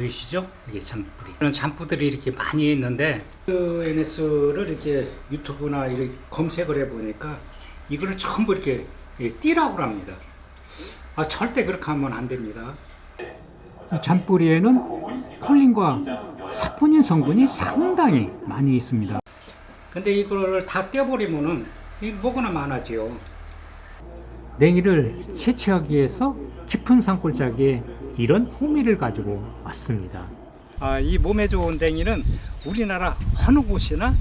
보이시죠? 이게 잔뿌리. 이런 잔뿌들이 이렇게 많이 있는데 SNS를 이렇게 유튜브나 이렇게 검색을 해 보니까 이거를 전부 이렇게 예, 띠라고 합니다. 아, 절대 그렇게 하면 안 됩니다. 이 잔뿌리에는 콜린과 사포닌 성분이 상당히 많이 있습니다. 근데 이거를 다 떼버리면은 이 뭐거나 많아지요. 냉이를 채취하기 위해서 깊은 산골짜기에 이런 호미를 가지고 왔습니다. 아, 이 몸에 좋은 댕이는 우리나라 어느 곳이나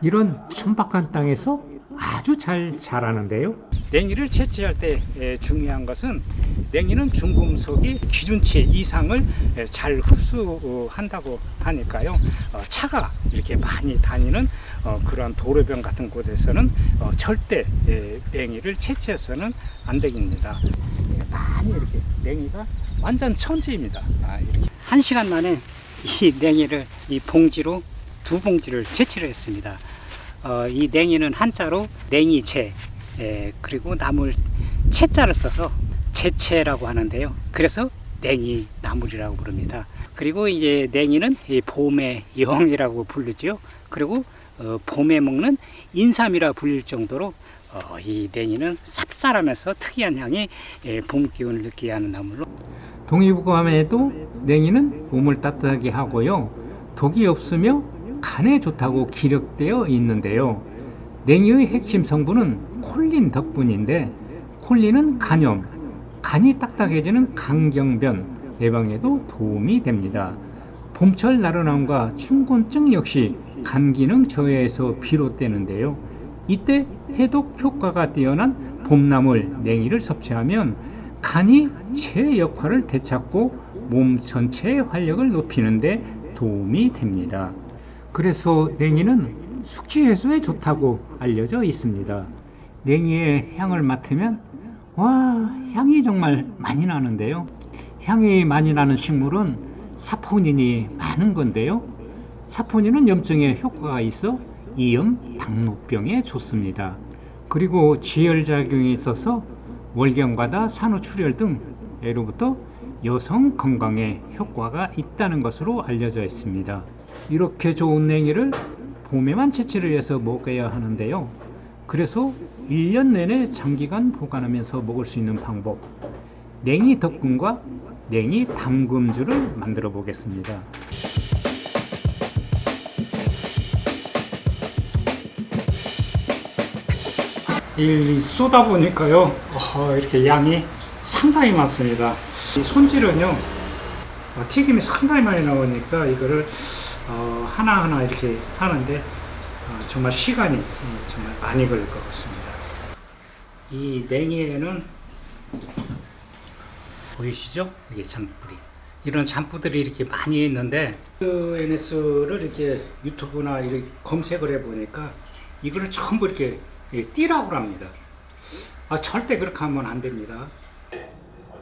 이런 천박한 땅에서 아주 잘 자라는데요. 냉이를 채취할 때 에, 중요한 것은 냉이는 중금속이 기준치 이상을 에, 잘 흡수한다고 하니까요. 어, 차가 이렇게 많이 다니는 어, 그런 도로변 같은 곳에서는 어, 절대 에, 냉이를 채취해서는 안 되겠습니다. 많이 이렇게 냉이가 완전 천지입니다. 아, 이렇게 한 시간 만에 이 냉이를 이 봉지로 두 봉지를 채취를 했습니다. 어, 이 냉이는 한자로 냉이채 에, 그리고 나물 채자를 써서 채채라고 하는데요. 그래서 냉이 나물이라고 부릅니다. 그리고 이제 냉이는 이 봄의 영이라고 부르지요. 그리고 어, 봄에 먹는 인삼이라 불릴 정도로 어, 이 냉이는 쌉쌀하면서 특이한 향이 예, 봄 기운을 느끼게 하는 나물로 동의보감에도 냉이는 몸을 따뜻하게 하고요. 독이 없으며 간에 좋다고 기록되어 있는데요. 냉이의 핵심 성분은 콜린 덕분인데 콜린은 간염, 간이 딱딱해지는 강경변 예방에도 도움이 됩니다. 봄철 나른함과 춘곤증 역시 간 기능 저해에서 비롯되는데요. 이때 해독 효과가 뛰어난 봄나물 냉이를 섭취하면 간이 체 역할을 되찾고 몸 전체의 활력을 높이는데 도움이 됩니다. 그래서 냉이는 숙취 해소에 좋다고 알려져 있습니다. 냉이의 향을 맡으면 와 향이 정말 많이 나는데요. 향이 많이 나는 식물은 사포닌이 많은 건데요. 사포닌은 염증에 효과가 있어 이염, 당뇨병에 좋습니다. 그리고 지혈작용이 있어서 월경과다 산후출혈 등에로부터 여성 건강에 효과가 있다는 것으로 알려져 있습니다. 이렇게 좋은 냉이를 봄에만 채취를 해서 먹어야 하는데요. 그래서 1년 내내 장기간 보관하면서 먹을 수 있는 방법 냉이 덕분과 냉이 담금주를 만들어 보겠습니다. 이 쏘다 보니까요. 어, 이렇게 양이 상당히 많습니다. 이 손질은요 어, 튀김이 상당히 많이 나오니까 이거를 어, 하나하나 이렇게 하는데 어, 정말 시간이 어, 정말 많이 걸릴 것 같습니다. 이 냉이에는 보이시죠? 이게 잔뿌리. 이런 잔뿌들이 이렇게 많이 있는데 SNS를 이렇게 유튜브나 이렇게 검색을 해 보니까 이거를 전부 이렇게 예, 띠라고 합니다. 아, 절대 그렇게 하면 안 됩니다.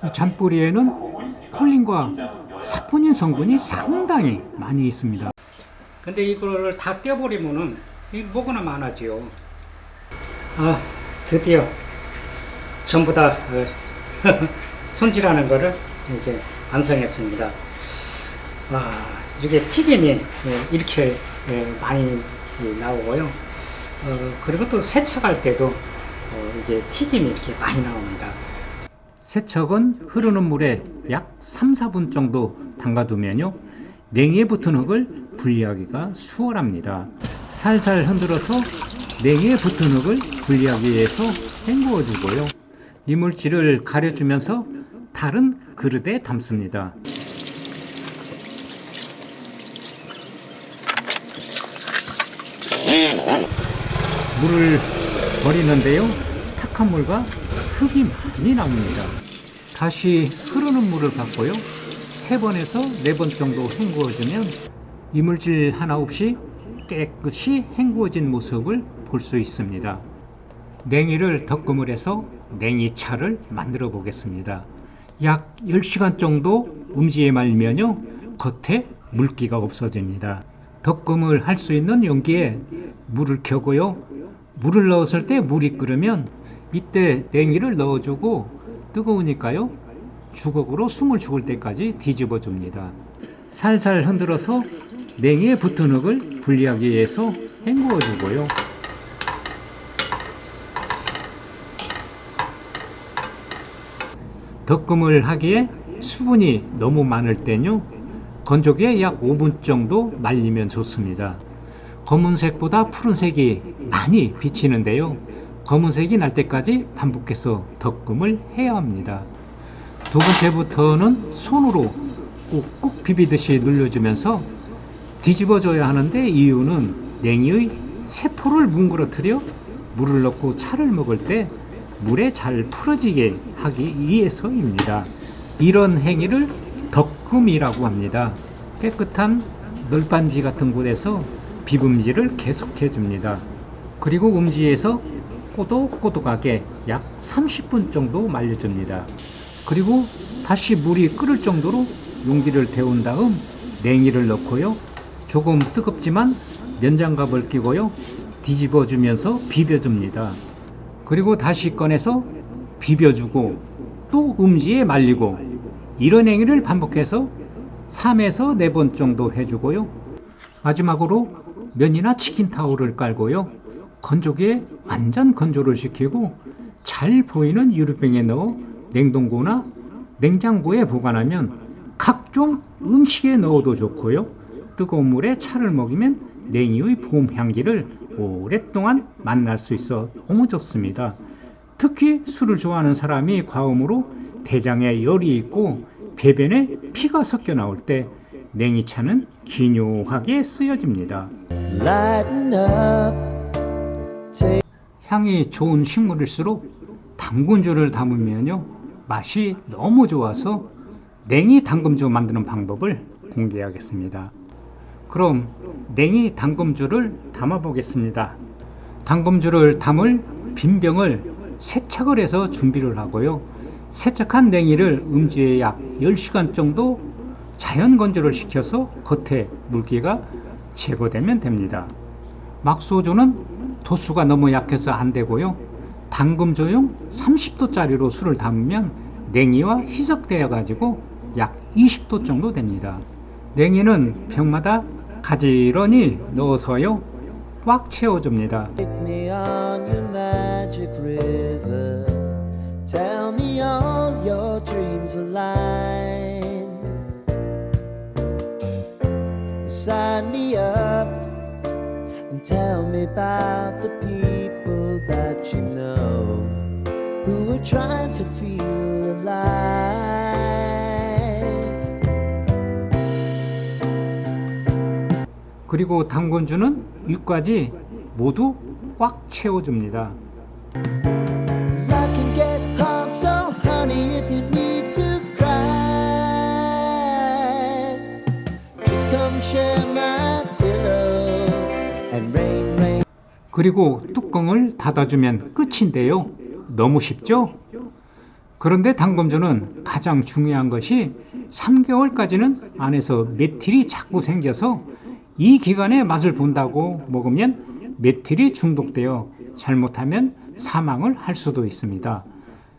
이 잔뿌리에는 콜린과 사포닌 성분이 상당히 많이 있습니다. 근데 이거를 다 떼버리면은 이 뭐거나 많아지요. 아, 드디어 전부 다 어, 손질하는 거를 이렇게 완성했습니다. 아, 이렇게 튀김이 예, 이렇게 예, 많이 예, 나오고요. 어, 그리고 또 세척할 때도 어, 이게 튀김이 이렇게 많이 나옵니다. 세척은 흐르는 물에 약 3, 4분 정도 담가두면요. 냉이에 붙은 흙을 분리하기가 수월합니다. 살살 흔들어서 냉이에 붙은 흙을 분리하기 위해서 헹구어 주고요. 이물질을 가려주면서 다른 그릇에 담습니다. 물을 버리는데요. 탁한 물과 흙이 많이 나옵니다. 다시 흐르는 물을 받고요. 세 번에서 네 번 정도 헹구어주면 이물질 하나 없이 깨끗이 헹구어진 모습을 볼 수 있습니다. 냉이를 덕금을 해서 냉이차를 만들어 보겠습니다. 약 10시간 정도 음지에 말면요. 겉에 물기가 없어집니다. 덕금을 할 수 있는 용기에 물을 켜고요. 물을 넣었을 때 물이 끓으면 이때 냉이를 넣어주고 뜨거우니까요. 주걱으로 숨을 죽을 때까지 뒤집어 줍니다. 살살 흔들어서 냉이에 붙은 흙을 분리하기 위해서 헹구어 주고요. 덕금을 하기에 수분이 너무 많을 땐요. 건조기에 약 5분 정도 말리면 좋습니다. 검은색보다 푸른색이 많이 비치는데요. 검은색이 날 때까지 반복해서 덕금을 해야 합니다. 두 번째부터는 손으로 꾹꾹 비비듯이 눌러주면서 뒤집어줘야 하는데 이유는 냉이의 세포를 뭉그러뜨려 물을 넣고 차를 먹을 때 물에 잘 풀어지게 하기 위해서입니다. 이런 행위를 덕금이라고 합니다. 깨끗한 널빤지 같은 곳에서 비빔질을 계속해 줍니다. 그리고 음지에서 꼬독꼬독하게 약 30분 정도 말려줍니다. 그리고 다시 물이 끓을 정도로 용기를 데운 다음 냉이를 넣고요. 조금 뜨겁지만 면장갑을 끼고요. 뒤집어 주면서 비벼줍니다. 그리고 다시 꺼내서 비벼주고 또 음지에 말리고 이런 행위를 반복해서 3에서 4번 정도 해주고요. 마지막으로 면이나 치킨 타올을 깔고요. 건조기에 완전 건조를 시키고 잘 보이는 유리병에 넣어 냉동고나 냉장고에 보관하면 각종 음식에 넣어도 좋고요. 뜨거운 물에 차를 먹이면 냉이의 봄 향기를 오랫동안 만날 수 있어 너무 좋습니다. 특히 술을 좋아하는 사람이 과음으로 대장에 열이 있고 배변에 피가 섞여 나올 때 냉이차는 기묘하게 쓰여집니다. 향이 좋은 식물일수록 당근주를 담으면요 맛이 너무 좋아서 냉이 당금주 만드는 방법을 공개하겠습니다. 그럼 냉이 당금주를 담아 보겠습니다. 당금주를 담을 빈 병을 세척을 해서 준비를 하고요. 세척한 냉이를 음지에 약 10시간 정도 자연 건조를 시켜서 겉에 물기가 제거되면 됩니다. 막소주는 도수가 너무 약해서 안 되고요. 당금조용 30도짜리로 술을 담으면 냉이와 희석되어 가지고 약 20도 정도 됩니다. 냉이는 병마다 가지런히 넣어서요. 꽉 채워줍니다. Sign me up and tell me about the people that you know who are trying to feel alive. 그리고 당근주는 위까지 모두 꽉 채워줍니다. 그리고 뚜껑을 닫아주면 끝인데요. 너무 쉽죠? 그런데 당금주는 가장 중요한 것이 3개월까지는 안에서 메틸이 자꾸 생겨서 이 기간에 맛을 본다고 먹으면 메틸이 중독되어 잘못하면 사망을 할 수도 있습니다.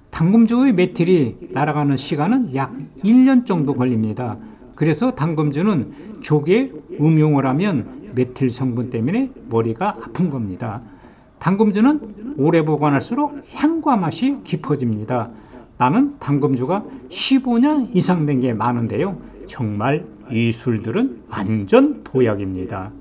당금주의 메틸이 날아가는 시간은 약 1년 정도 걸립니다. 그래서 당금주는 조기에 음용을 하면 메틸 성분 때문에 머리가 아픈 겁니다. 당금주는 오래 보관할수록 향과 맛이 깊어집니다. 나는 당금주가 15년 이상 된 게 많은데요. 정말 이 술들은 완전 보약입니다.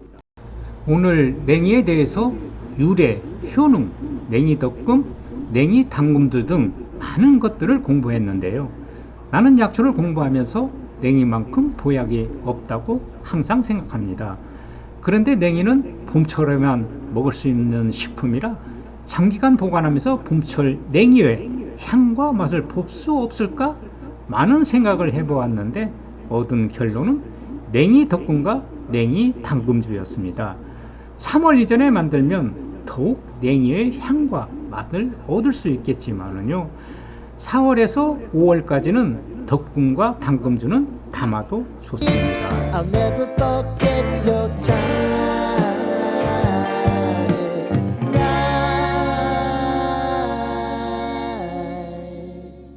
오늘 냉이에 대해서 유래, 효능, 냉이 덕금, 냉이 당금주 등 많은 것들을 공부했는데요. 나는 약초를 공부하면서 냉이만큼 보약이 없다고 항상 생각합니다. 그런데 냉이는 봄철에만 먹을 수 있는 식품이라 장기간 보관하면서 봄철 냉이의 향과 맛을 볼 수 없을까? 많은 생각을 해보았는데 얻은 결론은 냉이 덕분과 냉이 당금주였습니다. 3월 이전에 만들면 더욱 냉이의 향과 맛을 얻을 수 있겠지만은요. 4월에서 5월까지는 덕분과 당금주는 담아도 좋습니다. pocket your time